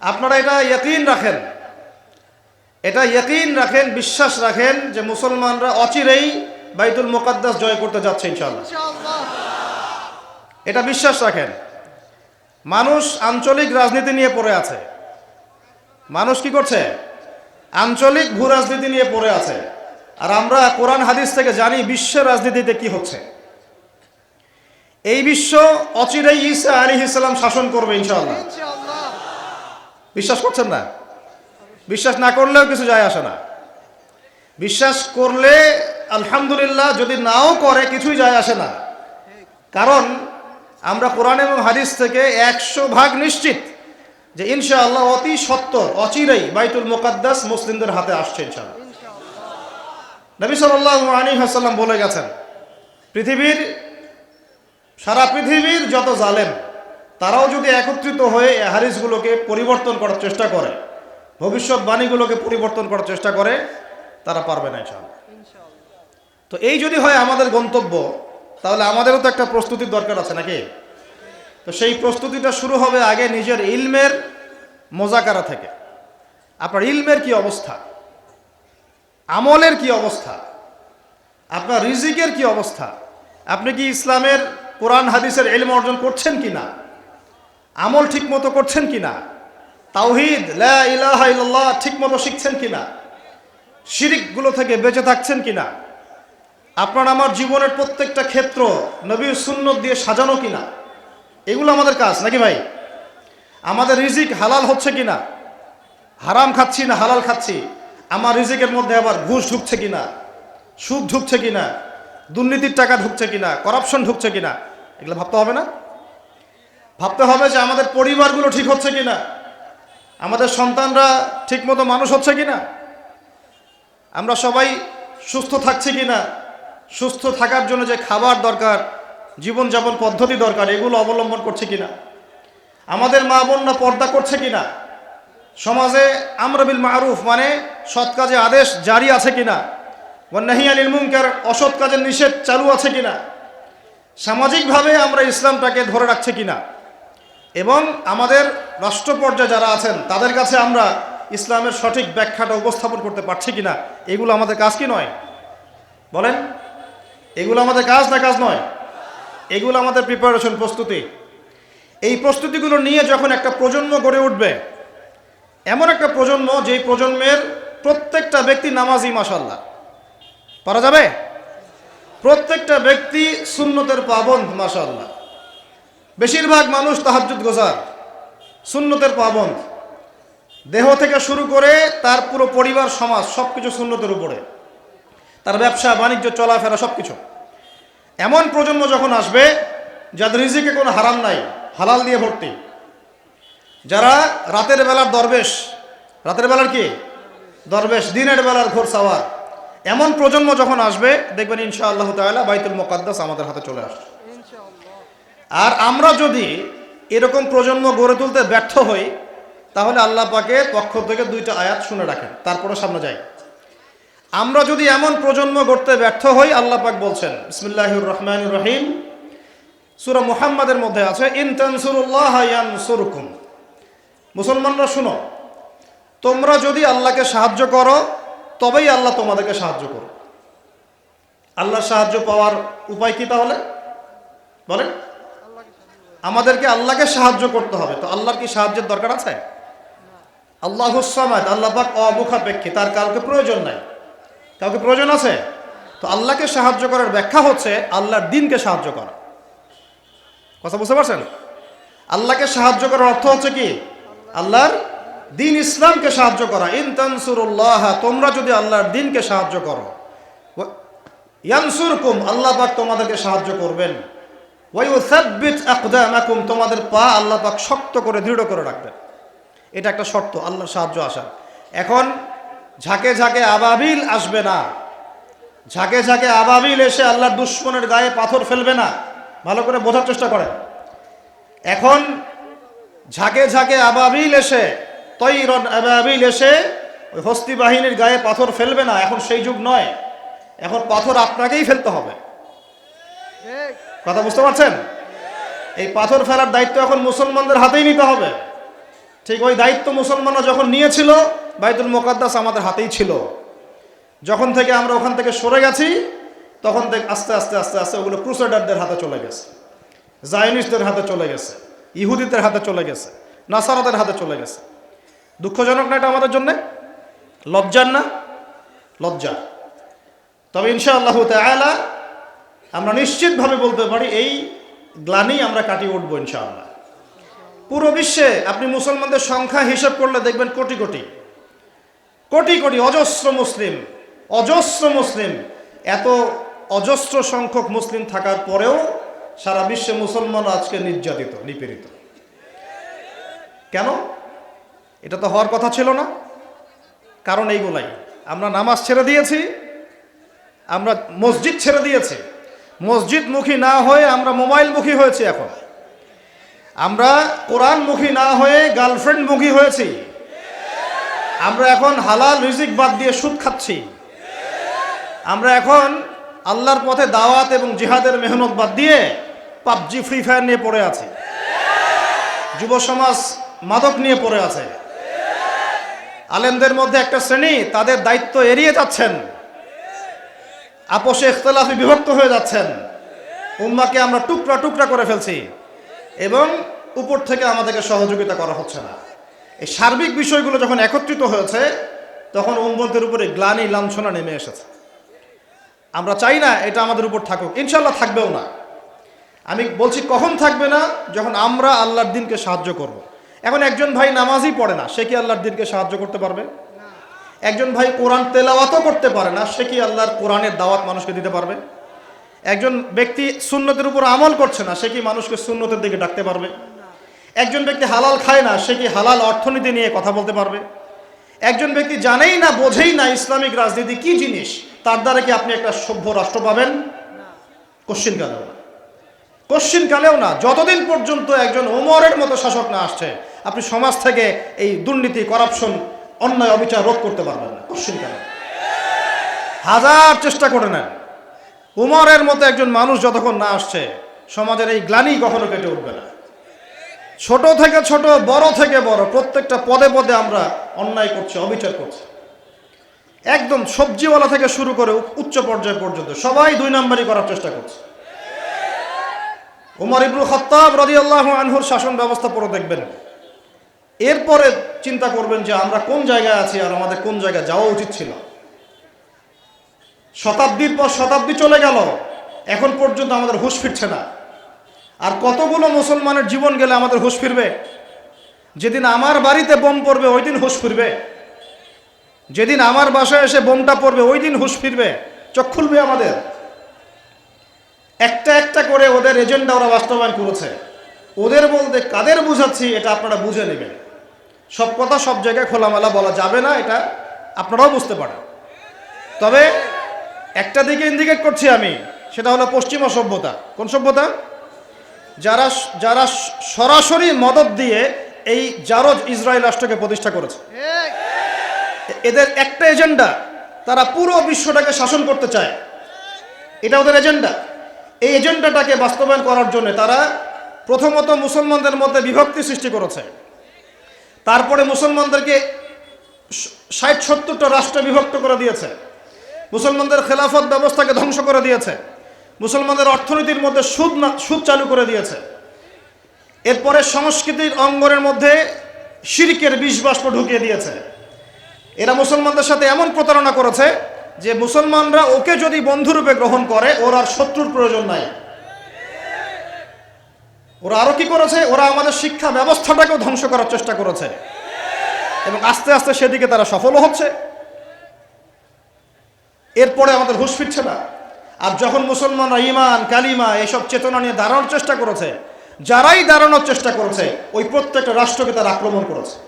আপনারা এটা ইয়কিন রাখেন। এটা ইয়কিন রাখেন বিশ্বাস রাখেন যে মুসলমানরা অচিরেই বাইতুল মোকাদ্দাস জয় করতে যাচ্ছে ইনশাল্লাহ এটা বিশ্বাস রাখেন। মানুষ আঞ্চলিক রাজনীতি নিয়ে পড়ে আছে। মানুষ কি করছে? আঞ্চলিক ভূ রাজনীতি নিয়ে পড়ে আছে। আর আমরা কোরআন হাদিস থেকে জানি বিশ্বের রাজনীতিতে কি হচ্ছে। এই বিশ্ব অচিরেই ঈসা আলী ইসলাম শাসন করবে ইনশাআল্লাহ। বিশ্বাস করছেন না? বিশ্বাস না করলেও কিছু যায় আসে না। বিশ্বাস করলে, আলহামদুলিল্লাহ, যদি নাও করে, কিছুই যায় আসে না। কারণ, আমরা কোরআন এবং হাদিস থেকে একশো ভাগ নিশ্চিত যে ইনশাআল্লাহ অতি সত্তর, অচিরেই বাইতুল মোকাদ্দাস মুসলিমদের হাতে আসছে ইনশাআল্লাহ। নবী সাল্লাল্লাহু আলাইহি ওয়াসাল্লাম বলে গেছেন, পৃথিবীর, সারা পৃথিবীর যত জালেম তারাও যদি একত্রিত হয়ে হারিসগুলোকে পরিবর্তন করার চেষ্টা করে ভবিষ্যৎবাণীগুলোকে পরিবর্তন করার চেষ্টা করে তারা পারবে না ইনশাআল্লাহ। তো এই যদি হয় আমাদের গন্তব্য তাহলে আমাদেরও তো একটা প্রস্তুতির দরকার আছে নাকি? তো সেই প্রস্তুতিটা শুরু হবে আগে নিজের ইলমের মোজাকারা থেকে। আপনার ইলমের কি অবস্থা? আমলের কি অবস্থা? আপনার রিজিকের কি অবস্থা? আপনি কি ইসলামের কোরআন হাদিসের এলম অর্জন করছেন কি না আমল ঠিক মতো করছেন কি না তাওহিদ ইল্লাল্লাহ ঠিক মতো শিখছেন কি না শিরিকগুলো থেকে বেঁচে থাকছেন কি না আপনার আমার জীবনের প্রত্যেকটা ক্ষেত্র নবীর সুন্নত দিয়ে সাজানো কিনা? এগুলো আমাদের কাজ, নাকি ভাই? আমাদের রিজিক হালাল হচ্ছে কিনা? হারাম খাচ্ছি না হালাল খাচ্ছি? আমার রিজিকের মধ্যে আবার ঘুষ ঢুকছে কিনা? সুদ ঢুকছে কিনা? দুর্নীতির টাকা ঢুকছে কিনা? করাপশন ঢুকছে কিনা? এগুলো ভাবতে হবে না? ভাবতে হবে যে আমাদের পরিবারগুলো ঠিক হচ্ছে কিনা। আমাদের সন্তানরা ঠিকমতো মানুষ হচ্ছে কিনা। আমরা সবাই সুস্থ থাকছি কিনা। সুস্থ থাকার জন্য যে খাবার দরকার, জীবনযাপন পদ্ধতি দরকার, এগুলো অবলম্বন করছে কিনা। আমাদের মা বোনরা পর্দা করছে কিনা। সমাজে আমরাবিল মারুফ মানে সৎ কাজে আদেশ জারি আছে কিনা। ওয়ান্নাহি আলিল মুনকার, অসৎ কাজের নিষেধ চালু আছে কিনা। সামাজিকভাবে আমরা ইসলামটাকে ধরে রাখছে কিনা। এবং আমাদের রাষ্ট্র পর্যায়ে যারা আছেন, তাদের কাছে আমরা ইসলামের সঠিক ব্যাখ্যাটা উপস্থাপন করতে পারছি কিনা, এগুলো আমাদের কাজ কি নয়? বলেন, এগুলো আমাদের কাজ না কাজ নয়? এগুলো আমাদের প্রিপারেশন প্রস্তুতি। এই প্রস্তুতিগুলো নিয়ে যখন একটা প্রজন্ম গড়ে উঠবে, এমন একটা প্রজন্ম যেই প্রজন্মের প্রত্যেকটা ব্যক্তি নামাজি মাসাল্লাহ পারা যাবে? প্রত্যেকটা ব্যক্তি সুন্নতের পাবন্ধ মাসাল্লাহ বেশিরভাগ মানুষ তাহাজুদ গোজার, সুন্নতের পাবন দেহ থেকে শুরু করে তার পুরো পরিবার, সমাজ সব কিছু সুন্নতের উপরে। তার ব্যবসা, বাণিজ্য, চলাফেরা সব কিছু এমন প্রজন্ম যখন আসবে, যাদের রিজিকে কোনো হারাম নাই, হালাল দিয়ে ভর্তি। যারা রাতের বেলার দরবেশ, রাতের বেলার কি? দরবেশ, দিনের বেলার ঘোর সাওয়ার। এমন প্রজন্ম যখন আসবে, দেখবেন ইনশা আল্লাহ তাআলা বাইতুল মোকাদ্দাস আমাদের হাতে চলে আসছে। আর আমরা যদি এরকম প্রজন্ম গড়ে তুলতে ব্যর্থ হই, তাহলে আল্লাহ পাকে পক্ষ থেকে দুইটা আয়াত শুনে রাখেন তারপরে সামনে যাই। আমরা যদি এমন প্রজন্ম গড়তে ব্যর্থ হই, আল্লাহ পাক বলছেন, বিসমিল্লাহির রহমান রহিম, সুরা মুহাম্মাদের মধ্যে আছে, ইন তানসুরুল্লাহ ইয়ানসুরকুম। মুসলমানরা শুনো, তোমরা যদি আল্লাহকে সাহায্য করো, তবেই আল্লাহ তোমাদেরকে সাহায্য করো আল্লাহর সাহায্য পাওয়ার উপায় কি তাহলে? বলেন। আমাদেরকে আল্লাহকে সাহায্য করতে হবে। তো আল্লাহর কি সাহায্যের দরকার আছে? আল্লাহ হুসামাদ আল্লাহ পাক অমুখাপেক্ষী, তার কাউকে প্রয়োজন নাই। কাউকে প্রয়োজন আছে? তো আল্লাহকে সাহায্য করার ব্যাখ্যা হচ্ছে আল্লাহর দিনকে সাহায্য করা। কথা বুঝতে পারছেন? আল্লাহকে সাহায্য করার অর্থ হচ্ছে কি? আল্লাহর দিন ইসলামকে সাহায্য করা। ইন তানসুরুল্লাহ, তোমরা যদি আল্লাহর দিনকে সাহায্য করো ইয়ানসুরকুম, আল্লাহ পাক তোমাদেরকে সাহায্য করবেন। তোমাদের পা আল্লাহ পাক শক্ত করে, দৃঢ় করে রাখবেন। এটা একটা শর্ত, আল্লাহর সাহায্য আসা। এখন ঝাঁকে ঝাঁকে আবাবিল আসবে না। ঝাঁকে ঝাঁকে আবাবিল এসে আল্লাহর দুশ্মনের গায়ে পাথর ফেলবে না। ভালো করে বোঝার চেষ্টা করে এখন ঝাঁকে ঝাঁকে আবাবিল এসে, তৈরন আবাবিল এসে ওই হস্তি বাহিনীর গায়ে পাথর ফেলবে না। এখন সেই যুগ নয়। এখন পাথর আপনাকেই ফেলতে হবে। কথা বুঝতে পারছেন? এই পাথর ফেলার দায়িত্ব এখন মুসলমানদের হাতেই নিতে হবে। ঠিক ওই দায়িত্ব মুসলমানরা যখন নিয়েছিল, বাইতুল মোকাদ্দাস আমাদের হাতেই ছিল। যখন থেকে আমরা ওখান থেকে সরে গেছি, তখন থেকে আস্তে আস্তে আস্তে আস্তে ওগুলো ক্রুসেডারদের হাতে চলে গেছে। জায়নিস্টদের হাতে চলে গেছে। ইহুদিদের হাতে চলে গেছে। নাসারাদের হাতে চলে গেছে। দুঃখজনক না এটা আমাদের জন্যে? লজ্জার না? লজ্জা। তবে ইনশাআল্লাহ তাআলা আমরা নিশ্চিতভাবে বলতে পারি এই গ্লানি আমরা কাটিয়ে উঠবো ইনশাআল্লাহ। পুরো বিশ্বে আপনি মুসলমানদের সংখ্যা হিসাব করলে দেখবেন কোটি কোটি। কোটি কোটি অজস্র মুসলিম অজস্র মুসলিম, এত অজস্র সংখ্যক মুসলিম থাকার পরেও সারা বিশ্বে মুসলমান আজকে নির্যাতিত, নিপীড়িত। কেন? এটা তো হওয়ার কথা ছিল না। কারণ এইগুলাই। আমরা নামাজ ছেড়ে দিয়েছি, আমরা মসজিদ ছেড়ে দিয়েছি মসজিদমুখী না হয়ে আমরা মোবাইলমুখী হয়েছি এখন। আমরা কোরআনমুখী না হয়ে গার্লফ্রেন্ডমুখী হয়েছি। আমরা এখন হালাল রিজিক বাদ দিয়ে সুদ খাচ্ছি। আমরা এখন আল্লাহর পথে দাওয়াত এবং জিহাদের মেহনত বাদ দিয়ে পাবজি, ফ্রি ফায়ার নিয়ে পড়ে আছি। যুব সমাজ মাদক নিয়ে পড়ে আছে। আলেমদের মধ্যে একটা শ্রেণি, তাদের দায়িত্ব এড়িয়ে যাচ্ছেন। আপোষে ইখতলাফে বিভক্ত হয়ে যাচ্ছেন। উম্মাকে আমরা টুকরা টুকরা করে ফেলছি। এবং উপর থেকে আমাদেরকে সহযোগিতা করা হচ্ছে না। এই সার্বিক বিষয়গুলো যখন একত্রিত হয়েছে, তখন উম্মতের উপরে গ্লানি লাঞ্ছনা নেমে এসেছে। আমরা চাই না এটা আমাদের উপর থাকুক। ইনশাল্লাহ থাকবেও না। আমি বলছি, কখন থাকবে না? যখন আমরা আল্লাহর দিনকে সাহায্য করব। এখন একজন ভাই নামাজই পড়ে না, সে কি আল্লাহর দিনকে সাহায্য করতে পারবে? একজন ভাই কোরআন তেলাওয়াতও করতে পারে না, সে কি আল্লাহর কোরআনের দাওয়াত মানুষকে দিতে পারবে? একজন ব্যক্তি সুন্নতের উপর আমল করছে না, সে কি মানুষকে সুন্নতের দিকে ডাকতে পারবে? একজন ব্যক্তি হালাল খায় না, সে কি হালাল অর্থনীতি নিয়ে কথা বলতে পারবে? একজন ব্যক্তি জানেই না, বোঝেই না ইসলামিক রাজনীতি কি জিনিস, তার দ্বারা কি আপনি একটা সভ্য রাষ্ট্র পাবেন? কোশ্চিন কালেও না। কোশ্চিন কালেও না, যতদিন পর্যন্ত একজন ওমরের মতো শাসক না আসছে, আপনি সমাজ থেকে এই দুর্নীতি করাপশন অন্যায় অবিচার রোধ করতে পারবেন না। কালে হাজার চেষ্টা করে নেন। উমরের মতো একজন মানুষ যতক্ষণ না আসছে, সমাজের এই গ্লানি কখনো কেটে উঠবে না। ছোট থেকে ছোট, বড় থেকে বড়, প্রত্যেকটা পদে পদে আমরা অন্যায় করছি, অবিচার করছি। একদম সবজিওয়ালা থেকে শুরু করে উচ্চ পর্যায় পর্যন্ত সবাই দুই নাম্বারই করার চেষ্টা করছে। উমর ইবরুল খত্তাব রাদিয়াল্লাহ আনহুর শাসন ব্যবস্থা পরে দেখবেন। এরপরে চিন্তা করবেন যে আমরা কোন জায়গায় আছি আর আমাদের কোন জায়গায় যাওয়া উচিত ছিল। শতাব্দীর পর শতাব্দী চলে গেল, এখন পর্যন্ত আমাদের হুঁশ ফিরছে না। আর কতগুলো মুসলমানের জীবন গেলে আমাদের হুঁশ ফিরবে? যেদিন আমার বাড়িতে বোম পড়বে, ওই দিন হুঁশ ফিরবে। যেদিন আমার বাসায় এসে বোমটা পড়বে, ওই দিন হুঁশ ফিরবে। চোখ খুলবে আমাদের। একটা একটা করে ওদের এজেন্ডা ওরা বাস্তবায়ন করেছে। ওদের বলতে কাদের বুঝাচ্ছি, এটা আপনারা বুঝে নেবেন। সব কথা সব জায়গায় খোলামেলা বলা যাবে না, এটা আপনারাও বুঝতে পারেন। তবে একটা দিকে ইন্ডিকেট করছি আমি, সেটা হলো পশ্চিমা সভ্যতা কোন সভ্যতা? যারা যারা সরাসরি মদত দিয়ে এই জারজ ইসরায়েল রাষ্ট্রকে প্রতিষ্ঠা করেছে। এদের একটা এজেন্ডা, তারা পুরো বিশ্বটাকে শাসন করতে চায়। এটা ওদের এজেন্ডা। এই এজেন্ডাটাকে বাস্তবায়ন করার জন্য তারা প্রথমত মুসলমানদের মধ্যে বিভক্তি সৃষ্টি করেছে। তারপরে মুসলমানদেরকে ষাট সত্তরটা রাষ্ট্র বিভক্ত করে দিয়েছে। মুসলমানদের খেলাফত ব্যবস্থাকে ধ্বংস করে দিয়েছে। মুসলমানদের অর্থনীতির মধ্যে সুদ না সুদ চালু করে দিয়েছে। এরপরে সংস্কৃতির অঙ্গনের মধ্যে শিরিকের বিষ বাষ্প ঢুকিয়ে দিয়েছে। এরা মুসলমানদের সাথে এমন প্রতারণা করেছে যে মুসলমানরা ওকে যদি বন্ধুরূপে গ্রহণ করে, ওর আর শত্রুর প্রয়োজন নাই। ওরা আরও কি করেছে? ওরা আমাদের শিক্ষা ব্যবস্থাটাকেও ধ্বংস করার চেষ্টা করেছে। এবং আস্তে আস্তে সেদিকে তারা সফল হচ্ছে। এরপরে আমাদের হুশ ফিরছে না। আর যখন মুসলমানরা ইমান কালিমা এসব চেতনা নিয়ে দাঁড়ানোর চেষ্টা করেছে, যারাই দাঁড়ানোর চেষ্টা করেছে, ওই প্রত্যেকটা রাষ্ট্রকে তারা আক্রমণ করেছে।